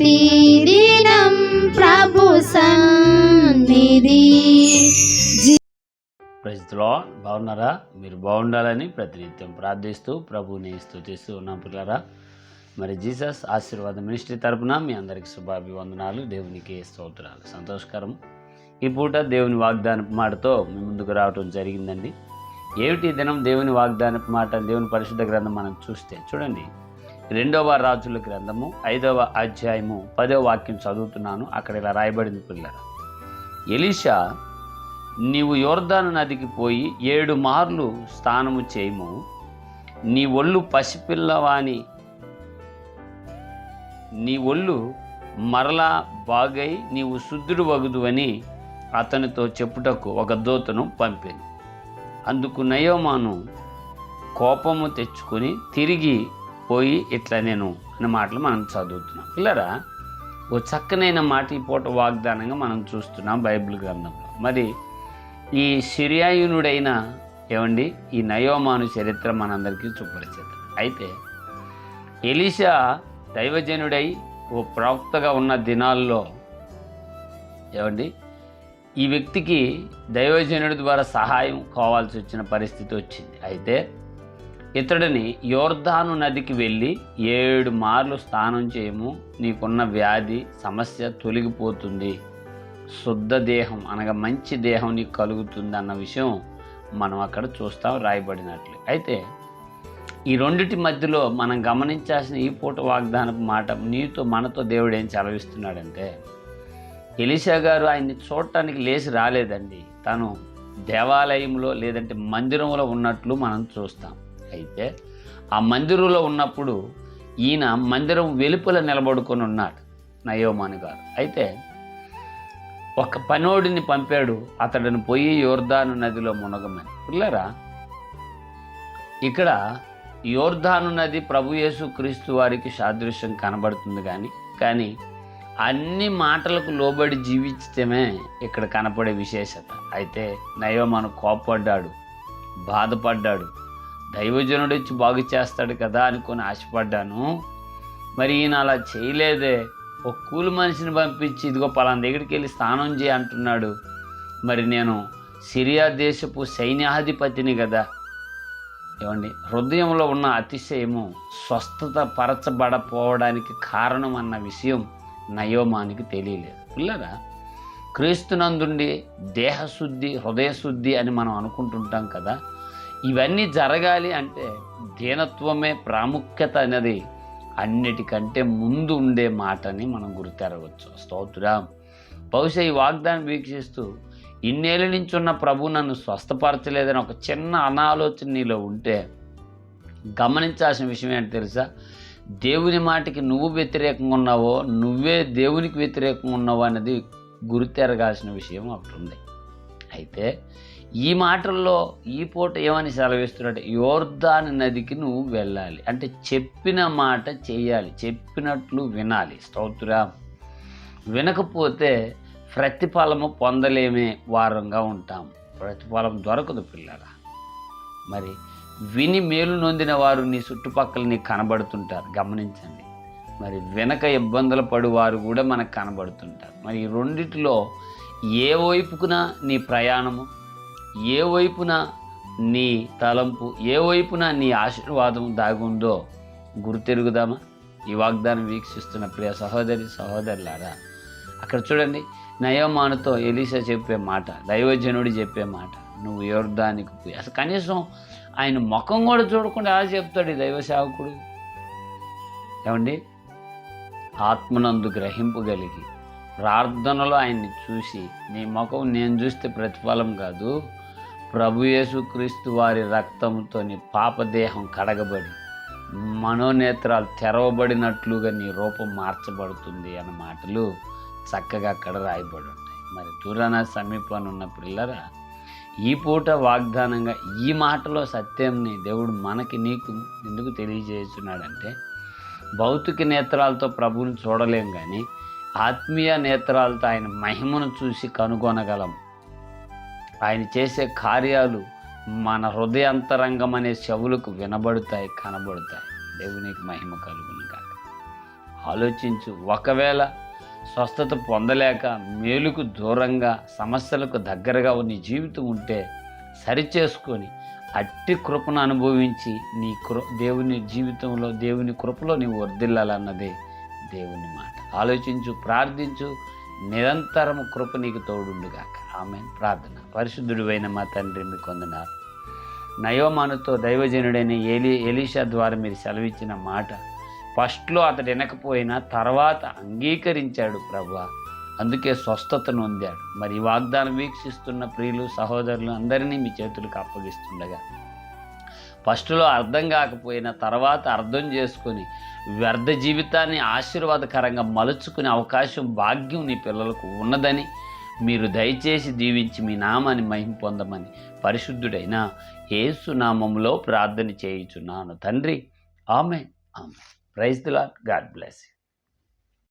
ప్రతిదినం ప్రభు సన్నిధి. ప్రజలో బాగున్నారా? మీరు బాగుండాలని ప్రతినిత్యం ప్రార్థిస్తూ ప్రభుని స్థుతిస్తూ ఉన్నాం పిల్లరా. మరి జీసస్ ఆశీర్వాద మినిస్ట్రీ తరపున మీ అందరికి శుభాభివందనాలు దేవునికి స్తోత్రాలు. సంతోషకరం. ఈ పూట దేవుని వాగ్దానపు మాటతో మీ ముందుకు రావటం జరిగిందండి. ఏమిటి దినం దేవుని వాగ్దానపు మాట దేవుని పరిశుద్ధ గ్రంథం మనం చూస్తే చూడండి. రెండవ రాజుల గ్రంథము ఐదవ అధ్యాయము పదవ వాక్యం చదువుతున్నాను. అక్కడ ఇలా రాయబడింది పిల్లల ఎలీషా నీవు యోర్దాను నదికి పోయి ఏడు మార్లు స్నానము చేయము. నీ ఒళ్ళు పసిపిల్లవాని నీ ఒళ్ళు మరలా బాగై నీవు శుద్ధుడు వగుదు అని అతనితో చెప్పుటకు ఒక దూతను పంపాను. అందుకు నయోమాను కోపము తెచ్చుకొని తిరిగి పోయి ఇట్లా నేను అనే మాటలు మనం చదువుతున్నాం. పిల్లరా ఓ చక్కనైన మాట ఈ పూట వాగ్దానంగా మనం చూస్తున్నాం బైబిల్ గ్రంథంలో. మరి ఈ సిరియాయునుడైన ఏమండి? ఈ నయోమాను చరిత్ర మనందరికీ చూపరిచేది అయితే ఎలీషా దైవజనుడై ఓ ప్రవక్తగా ఉన్న దినాల్లో ఏమండి? ఈ వ్యక్తికి దైవజనుడి ద్వారా సహాయం కావాల్సి వచ్చిన పరిస్థితి వచ్చింది. అయితే ఇతడిని యోర్ధాను నదికి వెళ్ళి ఏడు మార్లు స్నానం చేయము నీకున్న వ్యాధి సమస్య తొలగిపోతుంది. శుద్ధ దేహం అనగా మంచి దేహం నీకు కలుగుతుంది అన్న విషయం మనం అక్కడ చూస్తాం రాయబడినట్లు. అయితే ఈ రెండిటి మధ్యలో మనం గమనించాల్సిన ఈ పూట వాగ్దానపు మాట నీతో మనతో దేవుడు ఏం చలవిస్తున్నాడంటే ఎలిషా గారు ఆయన్ని చూడటానికి లేచి రాలేదండి. తను దేవాలయంలో లేదంటే మందిరంలో ఉన్నట్లు మనం చూస్తాం. అయితే ఆ మందిరంలో ఉన్నప్పుడు ఈయన మందిరం వెలుపల నిలబడుకొని ఉన్నాడు నయోమాని గారు. అయితే ఒక పనోడిని పంపాడు అతడిని పోయి యోర్ధాను నదిలో మునగమని. పిల్లరా ఇక్కడ యోర్ధాను నది ప్రభు యేసు క్రీస్తు వారికి సాదృశ్యం కనబడుతుంది కానీ కానీ అన్ని మాటలకు లోబడి జీవించటమే ఇక్కడ కనపడే విశేషత. అయితే నయోమాను కోప్పడ్డాడు బాధపడ్డాడు. దైవజనుడు వచ్చి బాగు చేస్తాడు కదా అనుకుని ఆశపడ్డాను. మరి ఈయన అలా చేయలేదే. ఒక కూలి మనిషిని పంపించి ఇదిగో పలానా దగ్గరికి వెళ్ళి స్నానం చేయి అంటున్నాడు. మరి నేను సిరియా దేశపు సైన్యాధిపతిని కదా. ఏమండి? హృదయంలో ఉన్న అతిశయము స్వస్థత పరచబడపోవడానికి కారణం అన్న విషయం నయోమానికి తెలియలేదు. పిల్లరా? క్రీస్తునందుండి దేహశుద్ధి హృదయశుద్ధి అని మనం అనుకుంటుంటాం కదా. ఇవన్నీ జరగాలి అంటే దీనత్వమే ప్రాముఖ్యత అనేది అన్నిటికంటే ముందు ఉండే మాటని మనం గుర్తెరవచ్చు స్తోత్రం. బహుశా ఈ వాగ్దానం వీక్షిస్తూ ఇన్నేళ్ళ నుంచి ఉన్న ప్రభు నన్ను స్వస్థపరచలేదని ఒక చిన్న అనాలోచన నీలో ఉంటే గమనించాల్సిన విషయం ఏంటి తెలుసా? దేవుని మాటకి నువ్వు వ్యతిరేకంగా ఉన్నావో నువ్వే దేవునికి వ్యతిరేకంగా ఉన్నావో అనేది గుర్తెరగాల్సిన విషయం ఒకటి ఉంది. అయితే ఈ మాటల్లో ఈ పూట ఏమని సెలవిస్తున్నట్టు యోర్ధాని నదికి నువ్వు వెళ్ళాలి. అంటే చెప్పిన మాట చేయాలి చెప్పినట్లు వినాలి. స్తోత్రం. వినకపోతే ప్రతిఫలము పొందలేమే వారంగా ఉంటాం. ప్రతిఫలం దొరకదు పిల్లగా మరి విని మేలు నొందిన వారు నీ చుట్టుపక్కల నీకు కనబడుతుంటారు. గమనించండి. మరి వెనక ఇబ్బందులు పడువారు కూడా మనకు కనబడుతుంటారు. మరి ఈ రెండిటిలో ఏ వైపుకున నీ ప్రయాణము ఏ వైపున నీ తలంపు ఏ వైపున నీ ఆశీర్వాదం దాగుందో గుర్తెరుగుదామా? ఈ వాగ్దానం వీక్షిస్తున్న ప్రియ సహోదరి సహోదరులారా అక్కడ చూడండి నయమానుతో ఎలీసా చెప్పే మాట దైవజనుడు చెప్పే మాట నువ్వు యోర్ధానికి పోయి అసలు కనీసం ఆయన ముఖం కూడా చూడకుండా ఎలా చెప్తాడు ఈ దైవ సేవకుడు? ఏమండి? ఆత్మనందు గ్రహింపగలిగి ప్రార్థనలో ఆయన్ని చూసి నీ ముఖం నేను చూస్తే ప్రతిఫలం కాదు ప్రభుయేసుక్రీస్తు వారి రక్తంతో నీ పాపదేహం కడగబడి మనోనేత్రాలు తెరవబడినట్లుగా నీ రూపం మార్చబడుతుంది అన్న మాటలు చక్కగా అక్కడ రాయబడి ఉంటాయి మరి దూరాన సమీపాన్ని ఉన్న పిల్లరా ఈ పూట వాగ్దానంగా ఈ మాటలో సత్యంని దేవుడు మనకి నీకు ఎందుకు తెలియజేస్తున్నాడంటే భౌతిక నేత్రాలతో ప్రభువుని చూడలేం కానీ ఆత్మీయ నేత్రాలతో ఆయన మహిమను చూసి కనుగొనగలం. ఆయన చేసే కార్యాలు మన హృదయాంతరంగం అనే చెవులకు వినబడతాయి కనబడతాయి. దేవునికి మహిమ కలుగును కాక ఆలోచించు. ఒకవేళ స్వస్థత పొందలేక మేలుకు దూరంగా సమస్యలకు దగ్గరగా నీ జీవితం ఉంటే సరిచేసుకొని అట్టి కృపను అనుభవించి నీ కృ దేవుని జీవితంలో దేవుని కృపలో నీవు వర్దిల్లాలన్నదే దేవుని మాట. ఆలోచించు ప్రార్థించు. నిరంతరం కృప నీకు తోడుండుగాక. ఆమె ప్రార్థన. పరిశుద్ధుడివైన మా తండ్రి మీకు కొందనారు నయోమానుతో దైవజనుడైన ఏలి ఎలీషా ద్వారా మీరు సెలవిచ్చిన మాట ఫస్ట్లో అతడు వినకపోయినా తర్వాత అంగీకరించాడు ప్రభా. అందుకే స్వస్థతను పొందాడు మరి వాగ్దానం వీక్షిస్తున్న ప్రియులు సహోదరులు అందరినీ మీ చేతులకు అప్పగిస్తుండగా. ఫస్ట్లో అర్థం కాకపోయిన తర్వాత అర్థం చేసుకొని వ్యర్థ జీవితాన్ని ఆశీర్వాదకరంగా మలుచుకునే అవకాశం భాగ్యం నీ పిల్లలకు ఉన్నదని మీరు దయచేసి దీవించి మీ నామాన్ని మహిం పొందమని పరిశుద్ధుడైన యేసు నామంలో ప్రార్థన చేయుచున్నాను. తండ్రి ఆమె ఆమె praise the Lord God bless you.